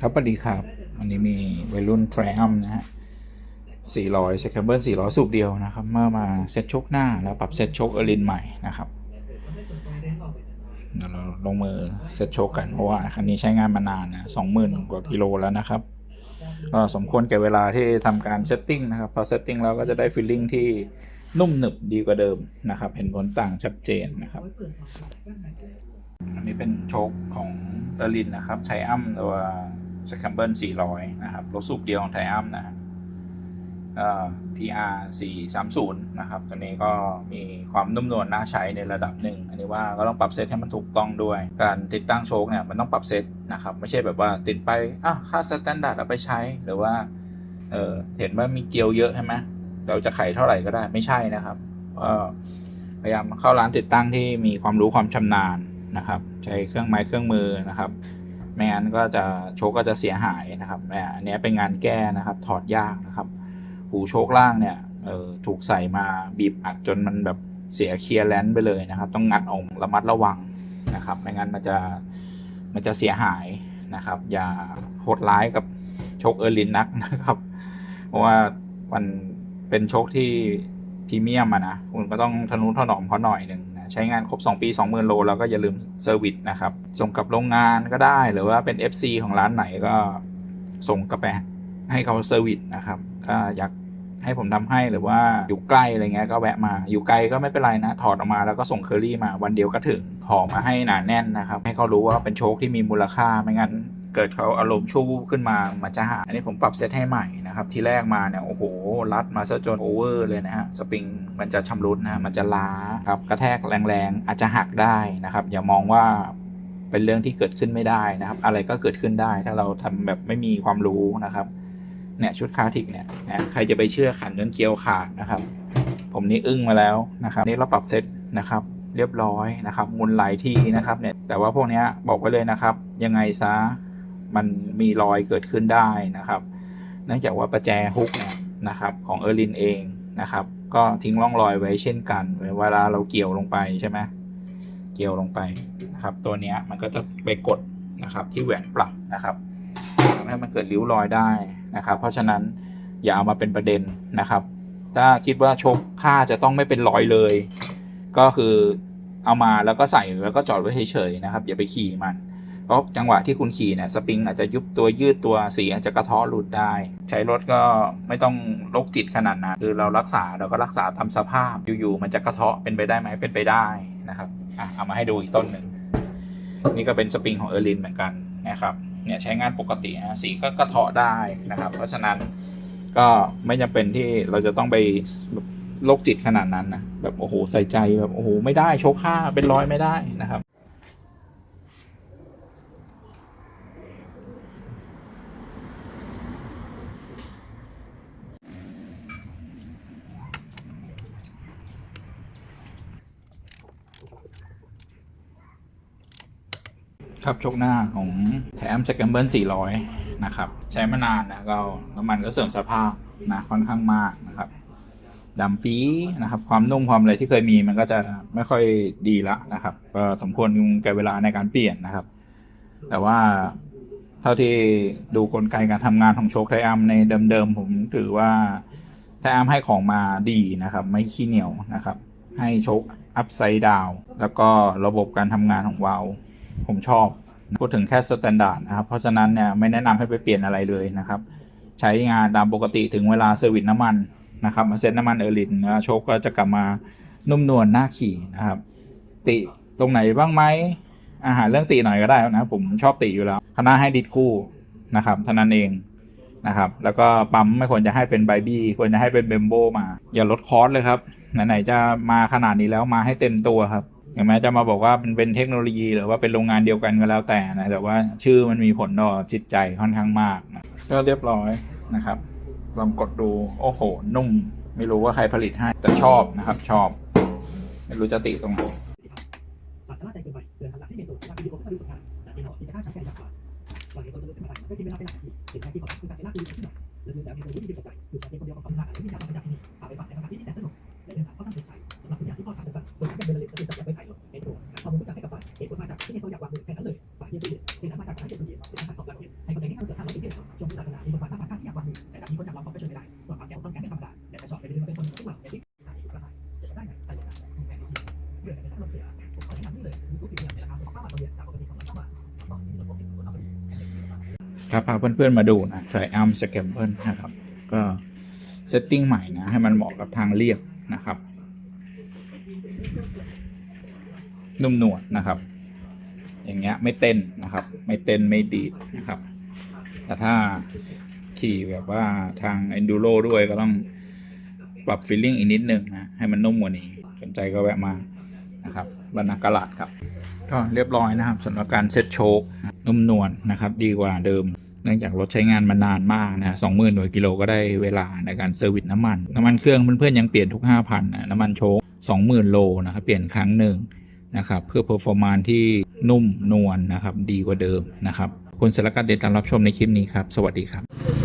ครับสวัสดีครับวันนี้มีวัยรุ่นแทรมนะฮะ400 s e c a m b e r 400 สูบเดียวนะครับ เมื่อมาเซตโชคหน้าแล้วปรับเซตโชคเอร์ลินใหม่นะครับเดี๋ยวเราลงมือเซตโชคกันเพราะว่าคันนี้ใช้งานมานานนะ20,000กว่ากิโลแล้วนะครับก็สมควรแก่เวลาที่ทำการเซตติ้งนะครับพอเซตติ้งแล้วก็จะได้ฟีลลิ่งที่นุ่มหนึบดีกว่าเดิมนะครับ เห็นผลต่างชัดเจนนะครับ อันนี้เป็นโชคของเออร์ลินนะครับไทอัมตัวสแคมเบิล400 นะครับรถสูบเดียวของไทอัมนะเอ่อ TR 430 นะครับ ตัวนี้ก็มีความนุ่มนวลน่าใช้ในระดับหนึ่ง อันนี้ว่าก็ต้องปรับเซตให้มันถูกต้องด้วย การติดตั้งโชคเนี่ยมันต้องปรับเซตนะครับ ไม่ใช่แบบว่าติดไปอะค่าสแตนดาร์ดเอาไปใช้ หรือว่า เออเห็นว่ามีเกลียวเยอะใช่ไหมเราจะไขเท่าไหร่ก็ได้ไม่ใช่นะครับก็พยายามเข้าร้านติดตั้งที่มีความรู้ความชำนาญ นะครับ ใช้เครื่องไม้เครื่องมือนะครับไม่งั้นก็จะโชคก็จะเสียหายนะครับเนี่ยอันนี้เป็นงานแก้นะครับถอดยากนะครับ หูโชคล่างเนี่ยเออถูกใส่มาบีบอัดจนมันแบบเสียเคลียร์แลนด์ไปเลยนะครับ ต้องงัดออกระมัดระวังนะครับ ไม่งั้นมันจะมันจะเสียหายนะครับ อย่าโหดร้ายกับโชคเออร์ลินนักนะครับ เพราะว่ามันเป็นโชคที่ พรีเมียมอะนะคุณก็ต้องทนุถนอมเขาหน่อยหนึ่งนะใช้งานครบ 2 ปี 20,000 โล แล้วก็อย่าลืมเซอร์วิสนะครับ ส่งกับโรงงานก็ได้หรือว่าเป็น FC ของร้านไหนก็ส่งกลับไปให้เขาเซอร์วิสนะครับถ้าอยากให้ผมทำให้หรือว่าอยู่ใกล้อะไรเงี้ยก็แวะมาอยู่ไกลก็ไม่เป็นไรนะ ถอดออกมาแล้วก็ส่งเคอรี่มาวันเดียวก็ถึงห่อมาให้หนาแน่นนะครับ ให้เขารู้ว่าเป็นโชคที่มีมูลค่าไม่งั้น เกิดเขาอารมณ์ชู้ขึ้นมามันจะหายอันนี้ผมปรับเซตให้ใหม่นะครับ ที่แรกมาเนี่ย โอ้โห รัดมาซะจนโอเวอร์เลยนะฮะ สปริงมันจะชำรุดนะมันจะล้าครับ กระแทกแรงๆ อาจจะหักได้นะครับ อย่ามองว่าเป็นเรื่องที่เกิดขึ้นไม่ได้นะครับ อะไรก็เกิดขึ้นได้ ถ้าเราทำแบบไม่มีความรู้นะครับ เนี่ยชุดคาทิกเนี่ยนะใครจะไปเชื่อขันจนเกลียวขาดนะครับ ผมนี่อึ้งมาแล้วนะครับ นี่เราปรับเซตนะครับเรียบร้อยนะครับ มุนหลายที่นะครับเนี่ยแต่ว่าพวกเนี้ยบอกไว้เลยนะครับ ยังไงซะ มันมีรอยเกิดขึ้นได้นะครับ เนื่องจากว่าประแจฮุกเนี่ยนะครับของเออร์ลินเองนะครับ ก็ทิ้งร่องรอยไว้เช่นกันเวลาเราเกี่ยวลงไปใช่ไหมเกี่ยวลงไปนะครับ ตัวนี้มันก็จะไปกดนะครับที่แหวนปรับนะครับทำให้มันเกิดริ้วรอยได้นะครับ เพราะฉะนั้นอย่าเอามาเป็นประเด็นนะครับ ถ้าคิดว่าชกค่าจะต้องไม่เป็นรอยเลย ก็คือเอามาแล้วก็ใส่แล้วก็จอดไว้เฉยๆนะครับ อย่าไปขี่มัน เพราะจังหวะที่คุณขี่เนี่ยสปริงอาจจะยุบตัวยืดตัวสีอาจจะกระเทาะหลุดได้ ใช้รถก็ไม่ต้องโรคจิตขนาดนั้นคือเรารักษาเราก็รักษาตามสภาพอยู่ๆมันจะกระเทาะเป็นไปได้ไหมเป็นไปได้นะครับอะเอามาให้ดูอีกต้นหนึ่งนี่ก็เป็นสปริงของเออร์ลินเหมือนกันนะครับเนี่ยใช้งานปกตินะสีก็กระเทาะได้นะครับ เพราะฉะนั้นก็ไม่จำเป็นที่เราจะต้องไปโรคจิตขนาดนั้นนะแบบโอ้โหใส่ใจแบบโอ้โหไม่ได้โชกค่าเป็นร้อยไม่ได้นะครับ ครับชกหน้าของแถมสแกมเบิล400 นะครับ ใช้มานานนะก็น้ำมันก็เสื่อมสภาพนะค่อนข้างมากนะครับดำปีนะครับ ความนุ่มความอะไรที่เคยมีมันก็จะไม่ค่อยดีละนะครับก็สมควรแก่เวลาในการเปลี่ยนนะครับ แต่ว่าเท่าที่ดูกลไกการทำงานของโชคไทอัมในเดิมๆผมถือว่าไทอัมให้ของมาดีนะครับ ไม่ขี้เหนียวนะครับ ให้โชคอัพไซด์ดาวแล้วก็ระบบการทำงานของวาล์ว ผมชอบพูดถึงแค่สแตนดาร์ดนะครับ เพราะฉะนั้นเนี่ยไม่แนะนำให้ไปเปลี่ยนอะไรเลยนะครับ ใช้งานตามปกติถึงเวลาเซอร์วิสน้ำมันนะครับมาเซ็ตน้ำมันเออร์ลินนะโชคก็จะกลับมานุ่มนวลน่าขี่นะครับ ติตรงไหนบ้างไหมอาหารเรื่องติหน่อยก็ได้นะผมชอบติอยู่แล้วคณะให้ดิดคู่นะครับเท่านั้นเองนะครับแล้วก็ปั๊มไม่ควรจะให้เป็นไบบี้ควรจะให้เป็นเบมโบมา อย่าลดคอสเลยครับไหนๆจะมาขนาดนี้แล้วมาให้เต็มตัวครับ ถึงแม้จะมาบอกว่ามันเป็นเทคโนโลยีหรือว่าเป็นโรงงานเดียวกันก็แล้วแต่นะแต่ว่าชื่อมันมีผลต่อจิตใจค่อนข้างมากนะก็เรียบร้อยนะครับ ลองกดดูโอ้โห นุ่ม ไม่รู้ว่าใครผลิตให้แต่ชอบนะครับ ชอบ ไม่รู้จะติตรงไหน จับไปถ่ายรถในตัวข้อมูลย่างให้กับฝ่ายเหตุผลมาจากที่ในตัวอยากวางมือแค่นั้นเลยฝ่ายเยสุเช่นนั้นมาจากการเยสุเการตอบให้คนใจที่เกิดทางเราเป็นเรื่องช่วงศาสนามีบทบาทมากกว่าที่อยากวางมือแต่มีคนอยากวางความไปช่วยไม่ได้ส่วนความแก้วต้องแก้ไม่ธรรมดาแต่จะสอบไปเรื่อยๆเป็นคนทุกหลังในที่ทางที่ประมาณจะได้ไงใส่ลงไปเรื่องเป็นการลงเสียผมขอแนะนำนี่เลยยูทูบวิดีโอในราคา2บาทต่อเดือนจากปกติ2บาทต่อมีระบบที่คุณเอาไปครับพาเพื่อนๆมาดูนะ Triumph Scramble นะครับก็เซตติ้งใหม่นะให้มันเหมาะกับทางเรียบนะครับนุ่มนวลนะครับ อย่างเงี้ยไม่เต้นนะครับ ไม่เต้นไม่ดีดนะครับ แต่ถ้าขี่แบบว่าทาง Enduro ด้วยก็ต้องปรับฟีลลิ่งอีกนิดนึงนะ ให้มันนุ่มกว่านี้ สนใจก็แวะมานะครับบรรณากาลาดครับ ก็เรียบร้อยนะครับสำหรับการเซ็ตโชคนุ่มนวลนะครับ ดีกว่าเดิมเนื่องจากรถใช้งานมานานมากนะสองหมื่นหน่วยกิโลก็ได้เวลาในการเซอร์วิสน้ำมัน น้ำมันเครื่องเพื่อนๆยังเปลี่ยนทุก 5,000นะน้ำมันโชค20,000 โลนะครับ เปลี่ยนครั้งหนึ่งนะครับ เพื่อเพอร์ฟอร์มานที่ นุ่มนวลนะครับ ดีกว่าเดิมนะครับ คุณสำหรับการติดตามรับชมในคลิปนี้ครับ สวัสดีครับ